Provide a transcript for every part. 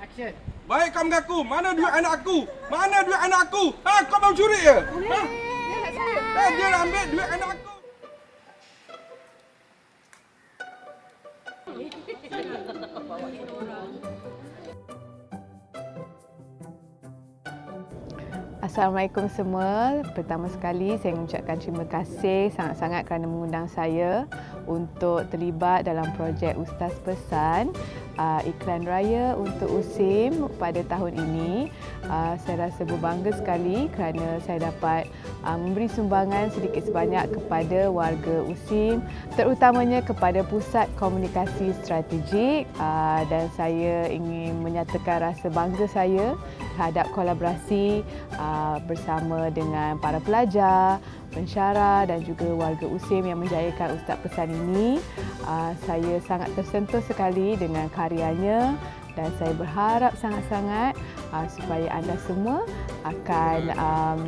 Action. Baik kau mengaku. Mana duit anak aku? Mana duit anak aku? Ha, kau mau curi ke? Ha? Eh, dia nak ambil duit anak aku. Assalamualaikum semua. Pertama sekali saya mengucapkan terima kasih sangat-sangat kerana mengundang saya untuk terlibat dalam projek Ustaz Pesan uh, iklan raya untuk USIM pada tahun ini. Uh, saya rasa berbangga sekali kerana saya dapat uh, memberi sumbangan sedikit sebanyak kepada warga USIM terutamanya kepada Pusat Komunikasi Strategik uh, dan saya ingin menyatakan rasa bangga saya terhadap kolaborasi uh, bersama dengan para pelajar, pensyarah dan juga warga USIM yang menjayakan Ustaz Pesan ini. Uh, saya sangat tersentuh sekali dengan karyanya dan saya berharap sangat-sangat uh, supaya anda semua akan um,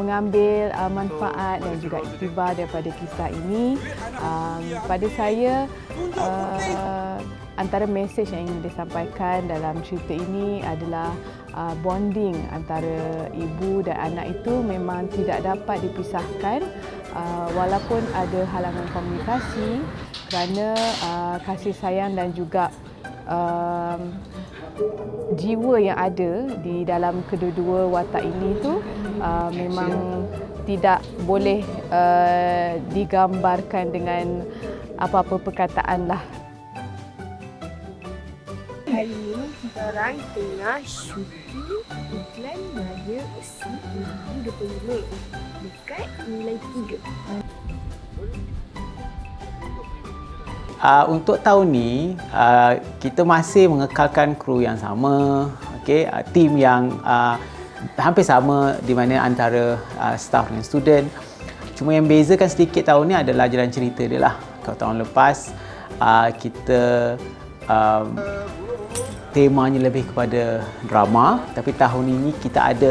mengambil uh, manfaat dan juga iktibar daripada kisah ini. Um, pada saya, uh, antara mesej yang ingin disampaikan dalam cerita ini adalah uh, bonding antara ibu dan anak itu memang tidak dapat dipisahkan uh, walaupun ada halangan komunikasi kerana uh, kasih sayang dan juga um, jiwa yang ada di dalam kedua-dua watak ini tu uh, memang tidak boleh uh, digambarkan dengan apa-apa perkataan lah Hari ini kita orang tengah syuting iklan Raya Usi 2025 dekat nilai 3. Uh, untuk tahun ni uh, kita masih mengekalkan kru yang sama, okey, uh, tim yang uh, hampir sama di mana antara uh, staff dan student. Cuma yang bezakan sedikit tahun ni adalah jalan cerita dia lah. Kalau tahun lepas uh, kita um, temanya lebih kepada drama, tapi tahun ini kita ada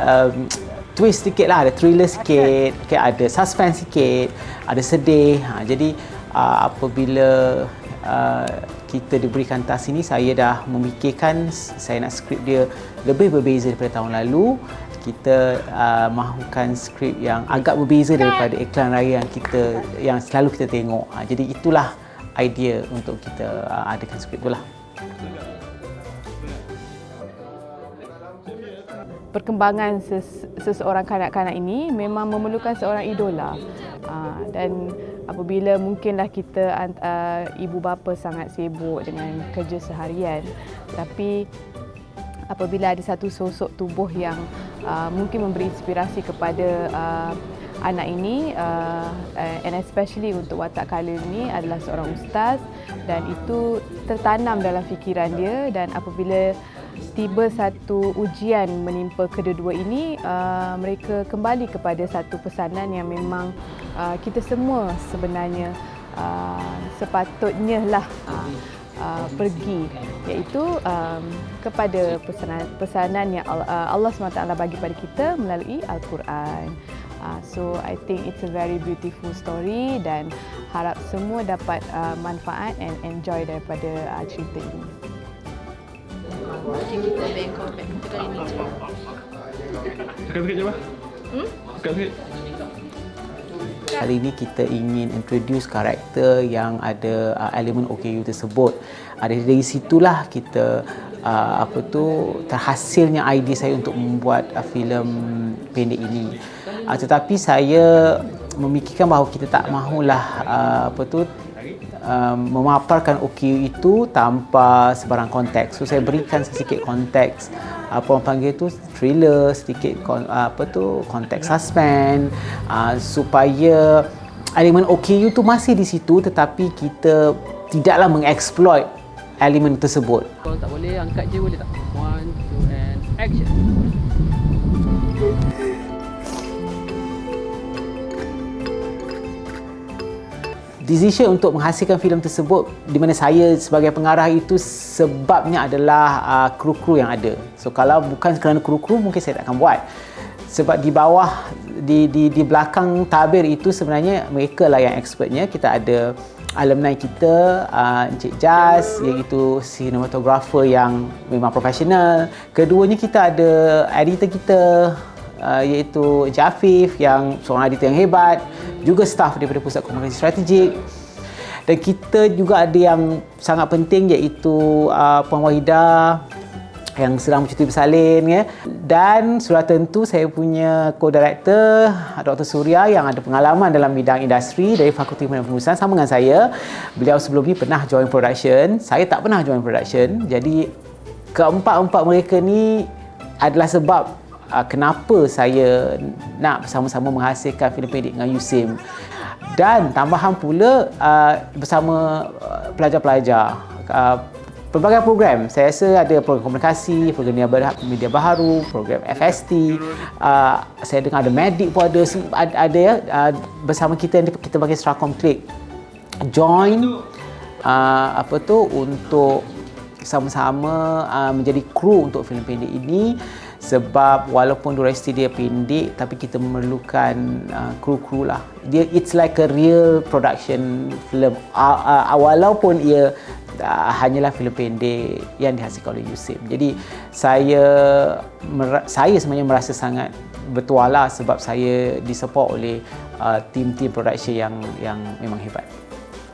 um, twist sikit lah, ada thriller sikit, okay, ada suspense sikit, ada sedih. Ha, jadi uh, apabila uh, kita diberikan task ini saya dah memikirkan saya nak skrip dia lebih berbeza daripada tahun lalu. Kita uh, mahukan skrip yang agak berbeza daripada iklan raya yang kita yang selalu kita tengok. Uh, jadi itulah idea untuk kita uh, adakan skrip tu perkembangan ses, seseorang kanak-kanak ini memang memerlukan seorang idola. Uh, dan apabila mungkinlah kita uh, ibu bapa sangat sibuk dengan kerja seharian tapi apabila ada satu sosok tubuh yang uh, mungkin memberi inspirasi kepada anak ini uh, and especially untuk watak kali ini adalah seorang ustaz dan itu tertanam dalam fikiran dia dan apabila tiba satu ujian menimpa kedua-dua ini uh, mereka kembali kepada satu pesanan yang memang uh, kita semua sebenarnya uh, sepatutnya lah uh, uh, pergi iaitu um, kepada pesanan pesanan yang uh, Allah SWT bagi pada kita melalui al-Quran. Uh, so I think it's a very beautiful story dan harap semua dapat uh, manfaat and enjoy daripada uh, cerita ini. Kita compact kita kali ni je. Tekan sikit je, Bah. Hmm? Sikit. Kali ini kita ingin introduce karakter yang ada uh, elemen OKU tersebut. Uh, dari situlah kita uh, apa tu terhasilnya idea saya untuk membuat uh, filem pendek ini. Uh, tetapi saya memikirkan bahawa kita tak mahulah uh, apa tu um, memaparkan OKU itu tanpa sebarang konteks. So saya berikan sedikit konteks apa orang panggil tu thriller, sedikit kon, apa tu konteks suspense uh, supaya elemen OKU tu masih di situ tetapi kita tidaklah mengeksploit elemen tersebut. Kalau tak boleh angkat je boleh tak? One, two and action. Decision untuk menghasilkan filem tersebut di mana saya sebagai pengarah itu sebabnya adalah uh, kru-kru yang ada. So kalau bukan kerana kru-kru mungkin saya tak akan buat. Sebab di bawah di di di belakang tabir itu sebenarnya mereka lah yang expertnya. Kita ada alumni kita uh, Encik Jas iaitu sinematografer yang memang profesional. Keduanya kita ada editor kita uh, iaitu Encik Afif yang seorang editor yang hebat, juga staf daripada Pusat Komunikasi Strategik. Dan kita juga ada yang sangat penting iaitu uh, Puan Wahidah yang sedang bercuti bersalin ya. Dan sudah tentu saya punya co-director Dr. Surya yang ada pengalaman dalam bidang industri dari Fakulti Penerangan Pengurusan sama dengan saya. Beliau sebelum ni pernah join production, saya tak pernah join production. Jadi keempat-empat mereka ni adalah sebab uh, kenapa saya nak bersama-sama menghasilkan filem pendek dengan USIM. Dan tambahan pula uh, bersama uh, pelajar-pelajar uh, pelbagai program. Saya rasa ada program komunikasi, program media, media baharu, program FST. Uh, saya dengar ada medik pun ada ada, ada uh, bersama kita kita bagi Strakom Click. Join uh, apa tu untuk sama-sama uh, menjadi kru untuk filem pendek ini sebab walaupun durasi dia pendek tapi kita memerlukan uh, kru-kru lah. Dia it's like a real production film uh, uh, walaupun ia uh, hanyalah filem pendek yang dihasilkan oleh Yusim. Jadi saya saya sebenarnya merasa sangat bertuala sebab saya disupport oleh uh, tim-tim production yang yang memang hebat.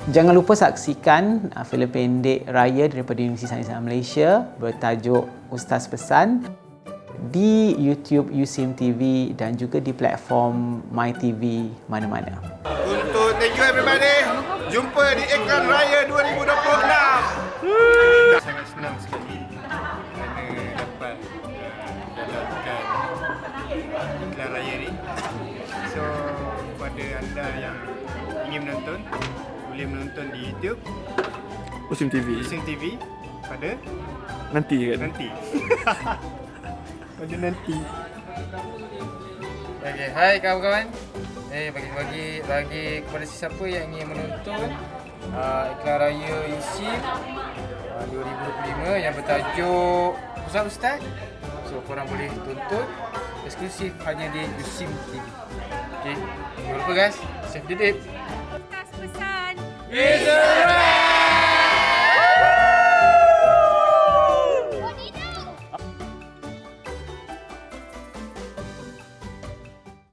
Jangan lupa saksikan uh, filem pendek raya daripada Universiti Sains Malaysia bertajuk Ustaz Pesan di YouTube USIM TV dan juga di platform MyTV mana-mana. Untuk thank you everybody. Jumpa di Iklan Raya 2026. Sangat senang sekali kerana dapat dalamkan Iklan Raya ni. So kepada anda yang ingin menonton boleh menonton di YouTube Musim TV. Using TV pada Nanti kan. nanti. pada nanti. Okey, hai kawan-kawan. Eh bagi bagi bagi kepada sesiapa yang ingin menonton uh, iklan raya USIM uh, 2025 yang bertajuk Pusat Ustaz. So korang boleh tonton eksklusif hanya di USIM TV. Okey, jangan lupa guys, save the date. Ustaz pesan. A